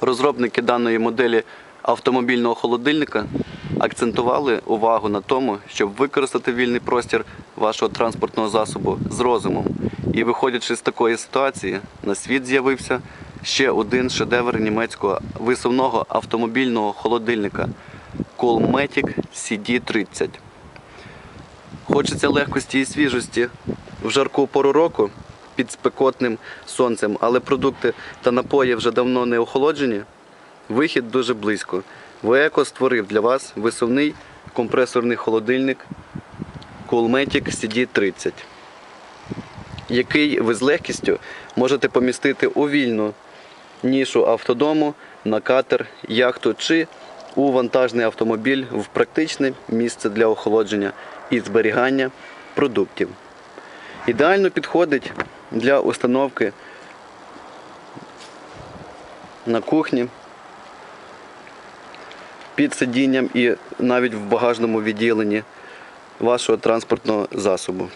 Розробники даної моделі автомобільного холодильника акцентували увагу на тому, щоб використати вільний простір вашого транспортного засобу з розумом. І виходячи з такої ситуації, на світ з'явився ще один шедевр німецького висувного автомобільного холодильника Coolmatic CD30. Хочеться легкості і свіжості в жарку пору року під спекотним сонцем, але продукти та напої вже давно не охолоджені. Вихід дуже близько. Воеко створив для вас висувний компресорний холодильник Coolmatic CD30, який ви з легкістю можете помістити у вільну нішу автодому, на катер, яхту чи у вантажний автомобіль в практичне місце для охолодження і зберігання продуктів. Ідеально підходить для установки на кухні, під сидінням і навіть в багажному відділенні вашого транспортного засобу.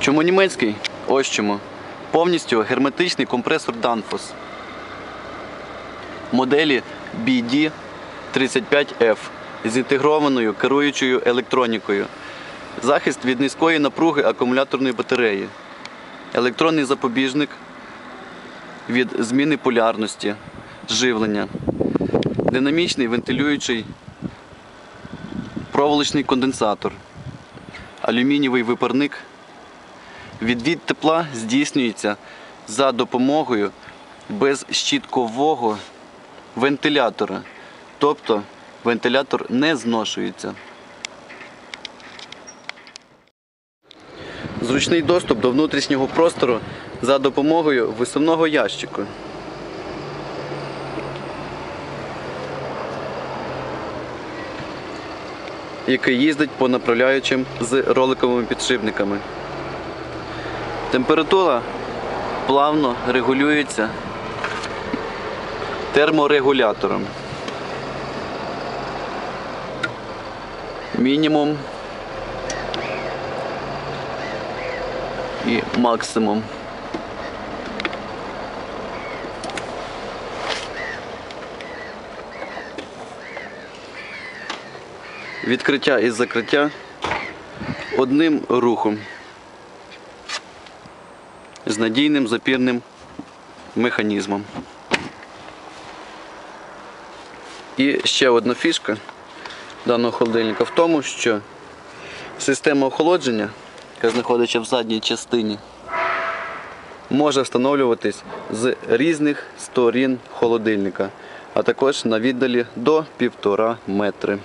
Чому німецький? Ось чому. Повністю герметичний компресор Danfoss. Моделі BD35F з інтегрованою керуючою електронікою. Захист від низької напруги акумуляторної батареї. Електронний запобіжник від зміни полярності, живлення. Динамічний вентилюючий проволочний конденсатор. Алюмінієвий випарник Відвід тепла здійснюється за допомогою безщіткового вентилятора. Тобто вентилятор не зношується. Зручний доступ до внутрішнього простору за допомогою висувного ящику. який їздить по направляючим з роликовими підшипниками. Температура плавно регулюється терморегулятором. Мінімум і максимум. Відкриття і закриття одним рухом з надійним запірним механізмом. І ще одна фішка даного холодильника в тому, що система охолодження, яка знаходиться в задній частині, може встановлюватись з різних сторін холодильника, а також на віддалі до 1,5 метри.